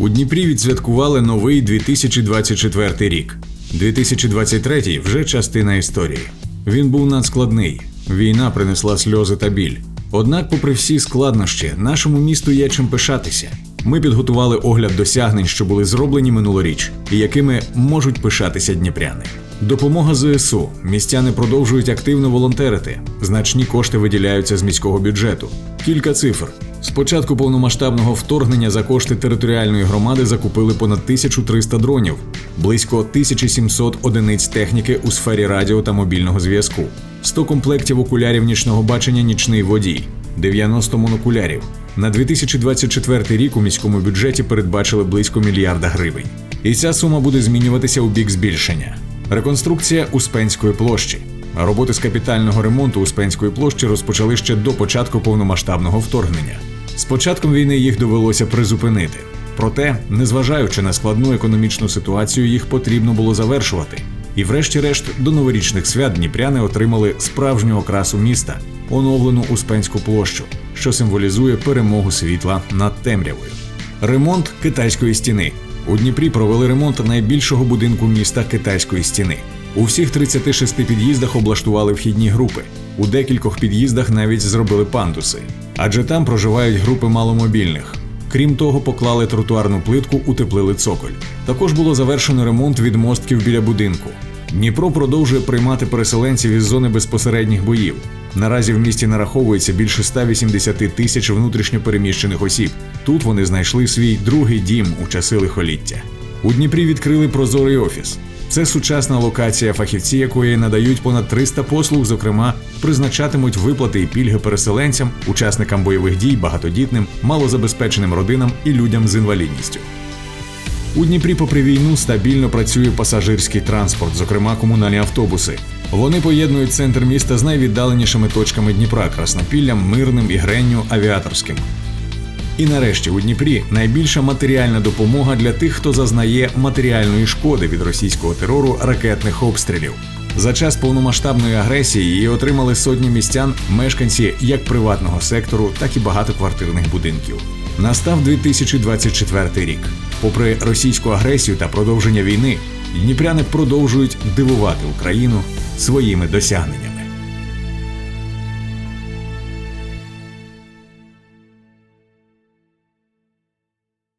У Дніпрі відсвяткували новий 2024 рік. 2023 вже частина історії. Він був надскладний. Війна принесла сльози та біль. Однак, попри всі складнощі, нашому місту є чим пишатися. Ми підготували огляд досягнень, що були зроблені минулоріч, і якими можуть пишатися дніпряни. Допомога ЗСУ. Містяни продовжують активно волонтерити. Значні кошти виділяються з міського бюджету. Кілька цифр. З початку повномасштабного вторгнення за кошти територіальної громади закупили понад 1300 дронів, близько 1700 одиниць техніки у сфері радіо та мобільного зв'язку, 100 комплектів окулярів нічного бачення нічний водій, 90 монокулярів. На 2024 рік у міському бюджеті передбачили близько мільярда гривень. І ця сума буде змінюватися у бік збільшення. Реконструкція Успенської площі. Роботи з капітального ремонту Успенської площі розпочали ще до початку повномасштабного вторгнення. З початком війни їх довелося призупинити. Проте, незважаючи на складну економічну ситуацію, їх потрібно було завершувати. І, врешті-решт, до новорічних свят дніпряни отримали справжню окрасу міста оновлену Успенську площу, що символізує перемогу світла над темрявою. Ремонт китайської стіни. У Дніпрі провели ремонт найбільшого будинку міста китайської стіни. У всіх 36 під'їздах облаштували вхідні групи. У декількох під'їздах навіть зробили пандуси, адже там проживають групи маломобільних. Крім того, поклали тротуарну плитку, утеплили цоколь. Також було завершено ремонт відмостків біля будинку. Дніпро продовжує приймати переселенців із зони безпосередніх боїв. Наразі в місті нараховується більше 180 тисяч внутрішньо переміщених осіб. Тут вони знайшли свій другий дім у часи лихоліття. У Дніпрі відкрили прозорий офіс. Це сучасна локація, фахівці якої надають понад 300 послуг, зокрема, призначатимуть виплати і пільги переселенцям, учасникам бойових дій, багатодітним, малозабезпеченим родинам і людям з інвалідністю. У Дніпрі, попри війну, стабільно працює пасажирський транспорт, зокрема комунальні автобуси. Вони поєднують центр міста з найвіддаленішими точками Дніпра Краснопіллям, Мирним, Ігренню, Авіаторським. І нарешті у Дніпрі найбільша матеріальна допомога для тих, хто зазнає матеріальної шкоди від російського терору ракетних обстрілів. За час повномасштабної агресії її отримали сотні містян, мешканці як приватного сектору, так і багатоквартирних будинків. Настав 2024 рік. Попри російську агресію та продовження війни, дніпряни продовжують дивувати Україну своїми досягненнями.